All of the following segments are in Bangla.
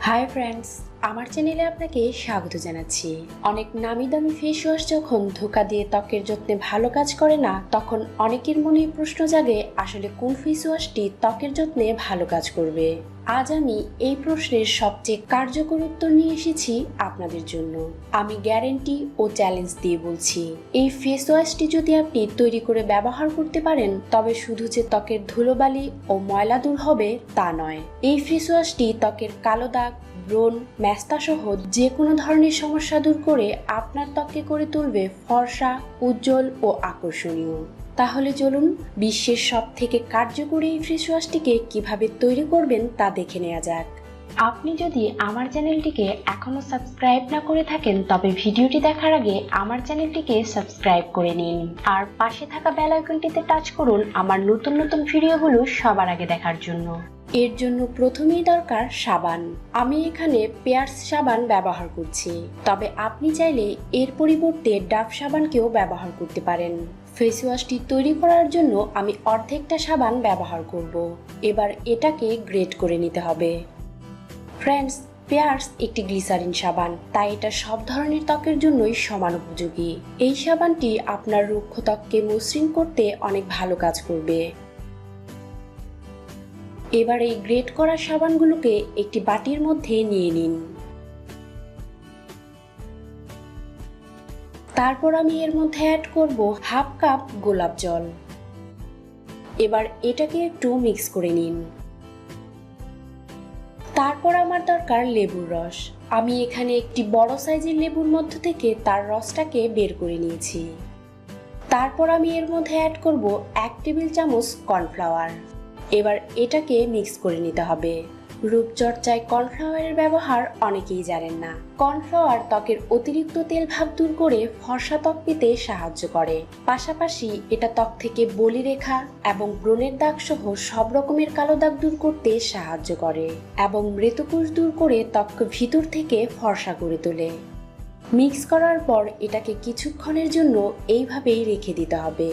হাই ফ্রেন্ডস আমার চ্যানেলে আপনাকে স্বাগত জানাচ্ছি। অনেক নামি দামি ফেস ওয়াশ যখন ধোকা দিয়ে ত্বকের যত্নে ভালো কাজ করে না, তখন অনেকের মনে প্রশ্ন জাগে, আসলে কোন ফেস ওয়াশটি ত্বকের যত্নে ভালো কাজ করবে? আজ আমি এই প্রশ্নের সবচেয়ে কার্যকর উত্তর নিয়ে এসেছি আপনাদের জন্য। আমি গ্যারেন্টি ও চ্যালেঞ্জ দিয়ে বলছি, এই ফেস ওয়াশটি যদি আপনি তৈরি করে ব্যবহার করতে পারেন, তবে শুধু যে ত্বকের ধুলোবালি ও ময়লা দূর হবে তা নয়। এই ফেস ওয়াশটি ত্বকের কালো দাগ ব্রণ ম্যাস্তা সহ যে কোনো ধরনের সমস্যা দূর করে আপনার ত্বককে করে তুলবে ফর্সা, উজ্জ্বল ও আকর্ষণীয়। তাহলে চলুন বিশ্বের সব থেকে কার্যকরী এই ফেস ওয়াশটিকে কীভাবে তৈরি করবেন তা দেখে নেওয়া যাক। আপনি যদি আমার চ্যানেলটিকে এখনও সাবস্ক্রাইব না করে থাকেন, তবে ভিডিওটি দেখার আগে আমার চ্যানেলটিকে সাবস্ক্রাইব করে নিন। আর পাশে থাকা বেল আইকনটিতে টাচ করুন আমার নতুন নতুন ভিডিওগুলো সবার আগে দেখার জন্য। এর জন্য প্রথমেই দরকার সাবান। আমি এখানে পেয়ার্স সাবান ব্যবহার করছি। তবে আপনি চাইলে এর পরিবর্তে ডাব সাবানকেও ব্যবহার করতে পারেন। ফেস ওয়াশটি তৈরি করার জন্য আমি অর্ধেকটা সাবান ব্যবহার করব। এবার এটাকে গ্রেট করে নিতে হবে। ফ্রেন্ডস পেয়ার্স একটি গ্লিসারিন সাবান। তাই এটা সব ধরনের ত্বকের জন্যই সমান উপযোগী। এই সাবানটি আপনার রুক্ষ ত্বককে মসৃণ করতে অনেক ভালো কাজ করবে। এবার এই গ্রেট করা সাবানগুলোকে একটি বাটির মধ্যে নিয়ে নিন। তারপর আমি এর মধ্যে অ্যাড করব হাফ কাপ গোলাপ জল। এবার এটাকে একটু মিক্স করে নিন। তারপর আমার দরকার লেবুর রস। আমি এখানে একটি বড় সাইজের লেবুর মধ্য থেকে তার রসটাকে বের করে নিয়েছি। তারপর আমি এর মধ্যে অ্যাড করব এক টেবিল চামচ কর্নফ্লাওয়ার এবার এটাকে মিক্স করে নিতে হবে। রূপচর্চায় কর্নফ্লাওয়ারের ব্যবহার অনেকেই জানেন না। কর্নফ্লাওয়ার ত্বকের অতিরিক্ত তেল ভাব দূর করে ফর্সা ত্বক পেতে সাহায্য করে। পাশাপাশি এটা ত্বক থেকে বলি রেখা এবং ব্রণের দাগ সহ সব রকমের কালো দাগ দূর করতে সাহায্য করে এবং মৃতকোষ দূর করে ত্বককে ভিতর থেকে ফর্সা করে তোলে। মিক্স করার পর এটাকে কিছুক্ষণের জন্য এইভাবেই রেখে দিতে হবে।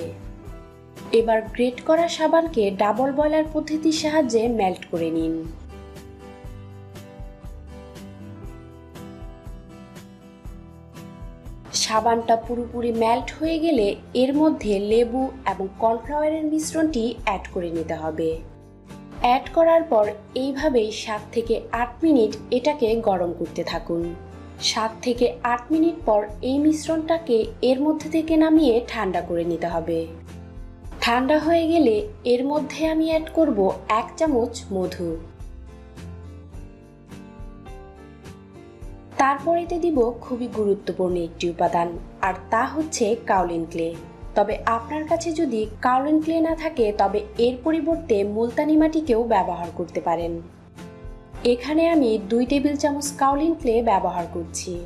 এবার গ্রেট করা সাবানকে ডাবল বয়লার পদ্ধতির সাহায্যে মেল্ট করে নিন। সাবানটা পুরোপুরি মেল্ট হয়ে গেলে এর মধ্যে লেবু এবং কর্নফ্লাওয়ারের মিশ্রণটি অ্যাড করে নিতে হবে। অ্যাড করার পর এইভাবেই সাত থেকে আট মিনিট এটাকে গরম করতে থাকুন। সাত থেকে আট মিনিট পর এই মিশ্রণটাকে এর মধ্যে থেকে নামিয়ে ঠান্ডা করে নিতে হবে। ঠান্ডা হয়ে গেলে এর মধ্যে আমি অ্যাড করব এক চামচ মধু। তারপর এতে দিব খুবই গুরুত্বপূর্ণ একটি উপাদান, আর তা হচ্ছে কাউলিন ক্লে। তবে আপনার কাছে যদি কাউলিন ক্লে না থাকে, তবে এর পরিবর্তে মুলতানি মাটিকেও ব্যবহার করতে পারেন। এখানে আমি দুই টেবিল চামচ কাউলিন ক্লে ব্যবহার করছি।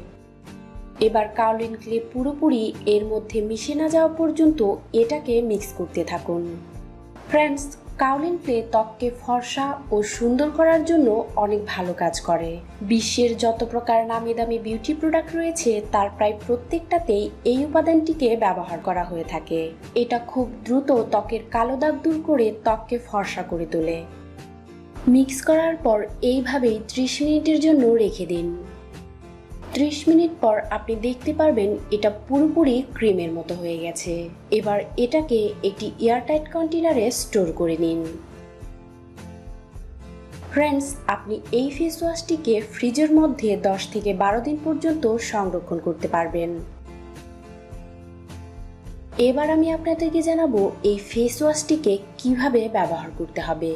এবার কাউলিন ক্লে পুরোপুরি এর মধ্যে মিশে না যাওয়া পর্যন্ত এটাকে মিক্স করতে থাকুন। ফ্রেন্ডস কাউলিন ক্লে ত্বককে ফর্সা ও সুন্দর করার জন্য অনেক ভালো কাজ করে। বিশ্বের যত প্রকার নামি দামি বিউটি প্রোডাক্ট রয়েছে, তার প্রায় প্রত্যেকটাতেই এই উপাদানটিকে ব্যবহার করা হয়ে থাকে। এটা খুব দ্রুত ত্বকের কালো দাগ দূর করে ত্বককে ফর্সা করে তোলে। মিক্স করার পর এইভাবেই ত্রিশ মিনিটের জন্য রেখে দিন। ত্রিশ মিনিট পর আপনি দেখতে পারবেন এটা পুরোপুরি ক্রিমের মতো হয়ে গেছে। এবার এটাকে একটি এয়ারটাইট কন্টেনারে স্টোর করে নিন। ফ্রেন্ডস, আপনি এই ফেস ওয়াশটিকে ফ্রিজের মধ্যে দশ থেকে বারো দিন পর্যন্ত সংরক্ষণ করতে পারবেন। এবার আমি আপনাদেরকে জানাব এই ফেস ওয়াশটিকে কীভাবে ব্যবহার করতে হবে।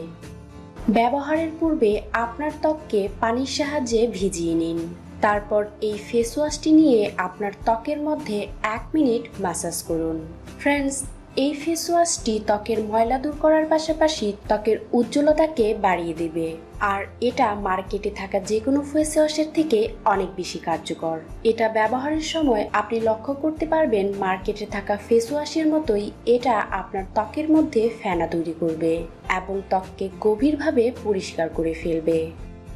ব্যবহারের পূর্বে আপনার ত্বককে পানির সাহায্যে ভিজিয়ে নিন। তারপর এই ফেস ওয়াশটি নিয়ে আপনার ত্বকের মধ্যে এক মিনিট ম্যাসাজ করুন। ফ্রেন্ডস এই ফেস ওয়াশটি ত্বকের ময়লা দূর করার পাশাপাশি ত্বকের উজ্জ্বলতাকে বাড়িয়ে দেবে। আর এটা মার্কেটে থাকা যে কোনো ফেস ওয়াশের থেকে অনেক বেশি কার্যকর। এটা ব্যবহারের সময় আপনি লক্ষ্য করতে পারবেন মার্কেটে থাকা ফেস ওয়াশের মতোই এটা আপনার ত্বকের মধ্যে ফেনা তৈরি করবে এবং ত্বককে গভীরভাবে পরিষ্কার করে ফেলবে।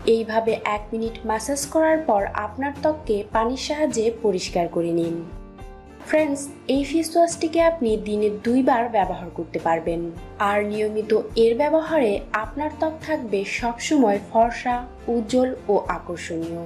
এইভাবে এক মিনিট ম্যাসাজ করার পর আপনার ত্বককে পানির সাহায্যে পরিষ্কার করে নিন। ফ্রেন্ডস এই ফেস ওয়াশটিকে আপনি দিনে দুইবার ব্যবহার করতে পারবেন। আর নিয়মিত এর ব্যবহারে আপনার ত্বক থাকবে সবসময় ফর্সা, উজ্জ্বল ও আকর্ষণীয়।